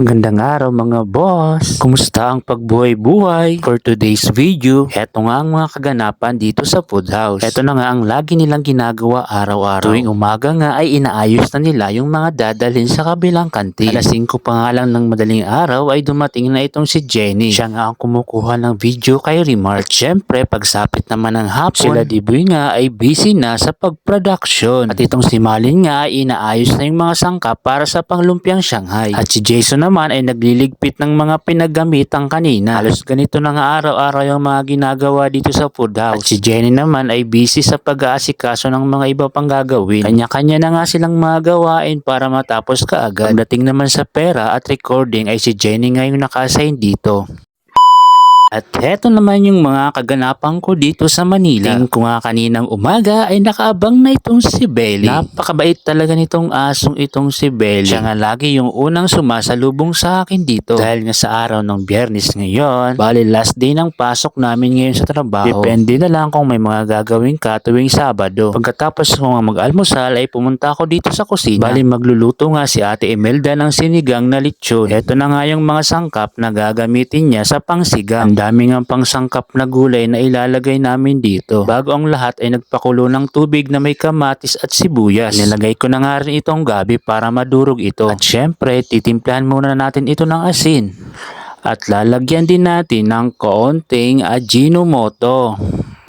Magandang araw mga boss! Kumusta ang pagbuhay-buhay? For today's video, eto nga ang mga kaganapan dito sa food house. Eto na nga ang lagi nilang ginagawa araw-araw. Tuwing umaga nga ay inaayos na nila yung mga dadalhin sa kabilang kantin. Alas 5 pa nga lang ng madaling araw ay dumating na itong si Jenny. Siya nga ang kumukuha ng video kay Remark. Siyempre, pagsapit naman ng hapon, sila Diboy nga ay busy na sa pag-production. At itong si Malin nga ay inaayos na yung mga sangkap para sa panglumpiang Shanghai. At si Jason naman ay nagliligpit ng mga pinaggamitang kanina. Halos ganito na nga araw-araw yung mga ginagawa dito sa food house. At si Jenny naman ay busy sa pag-aasikaso ng mga iba pang gagawin. Kanya-kanya na nga silang mga gawain para matapos kaagad. Pagdating naman sa pera at recording ay si Jenny nga yung naka-assign dito. At heto naman yung mga kaganapan ko dito sa Manila. Tingin ko nga kaninang umaga ay nakaabang na itong si Belly. Napakabait talaga nitong asong itong si Belly. Siya nga lagi yung unang sumasalubong sa akin dito. Dahil nga sa araw ng biyernes ngayon, bali last day ng pasok namin ngayon sa trabaho. Depende na lang kung may mga gagawin ka tuwing Sabado. Pagkatapos ko nga mag-almusal ay pumunta ako dito sa kusina. Bali magluluto nga si Ate Imelda ng sinigang na lechon. Heto na nga yung mga sangkap na gagamitin niya sa pangsigang. Dami nga pangsangkap na gulay na ilalagay namin dito. Bago ang lahat ay nagpakulo ng tubig na may kamatis at sibuyas. Nilagay ko na nga rin itong gabi para madurog ito. At syempre, titimplahan muna natin ito ng asin. At lalagyan din natin ng kaunting Ajinomoto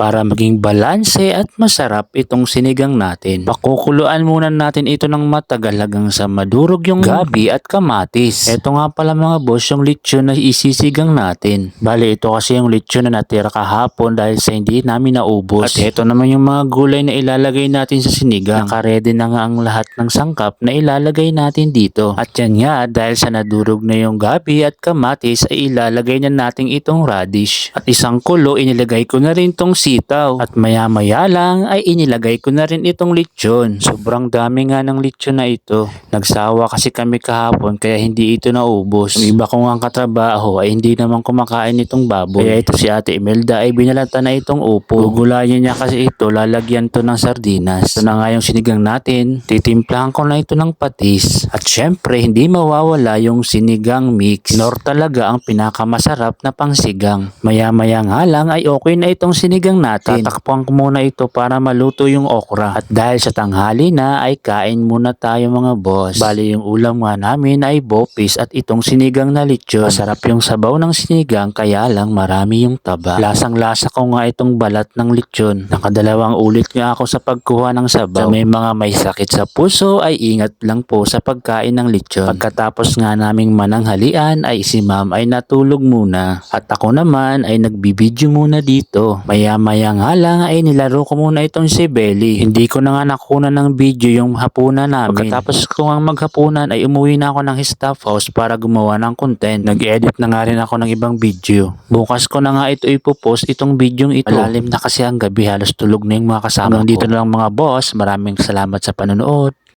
para maging balanse at masarap itong sinigang natin. Pakukuluan muna natin ito ng matagal hanggang sa madurog yung gabi at kamatis. Ito nga pala mga boss yung lechon na isisigang natin. Bali ito kasi yung lechon na natira kahapon dahil sa hindi namin naubos. At ito naman yung mga gulay na ilalagay natin sa sinigang. Nakaredy na nga ang lahat ng sangkap na ilalagay natin dito. At yan nga dahil sa nadurog na yung gabi at kamatis ay ilalagay na natin itong radish. At isang kulo inilagay ko na rin tong sitaw. At maya maya lang ay inilagay ko na rin itong lechon. Sobrang dami nga ng lechon na ito. Nagsawa kasi kami kahapon kaya hindi ito naubos. Yung iba kong ang katrabaho ay hindi naman kumakain itong baboy. Kaya ito si Ate Imelda ay binalata na itong upo. Gugulayan niya kasi ito, lalagyan to ng sardinas. Ito na nga yung sinigang natin. Titimplahan ko na ito ng patis. At syempre, hindi mawawala yung sinigang mix. Nor talaga ang pinakamasarap na pangsigang. Maya-maya nga lang ay okay na itong sinigang natin. Tatakpan ko muna ito para maluto yung okra. At dahil sa tanghali na ay kain muna tayo mga boss. Bali yung ulam nga namin ay bopis at itong sinigang na lechon. Masarap yung sabaw ng sinigang kaya lang marami yung taba. Lasang lasa ko nga itong balat ng lechon. Nakadalawang ulit nga ako sa pagkuha ng sabaw. Sa may mga may sakit sa puso ay ingat lang po sa pagkain ng lechon. Pagkatapos nga naming mananghalian ay si ma'am ay natulog muna. At ako naman ay nagbibideo muna dito. Maya-maya nga lang ay nilaro ko muna itong si Belly. Hindi ko na nga nakuna ng video yung hapunan namin. Pagkatapos ko nga maghapunan ay umuwi na ako ng staff house para gumawa ng content. Nag-edit na nga rin ako ng ibang video. Bukas ko na nga ito ipopost itong video ito. Malalim na kasi ang gabi halos tulog na yung mga kasama Hanggang dito na lang mga boss. Maraming salamat sa panonood.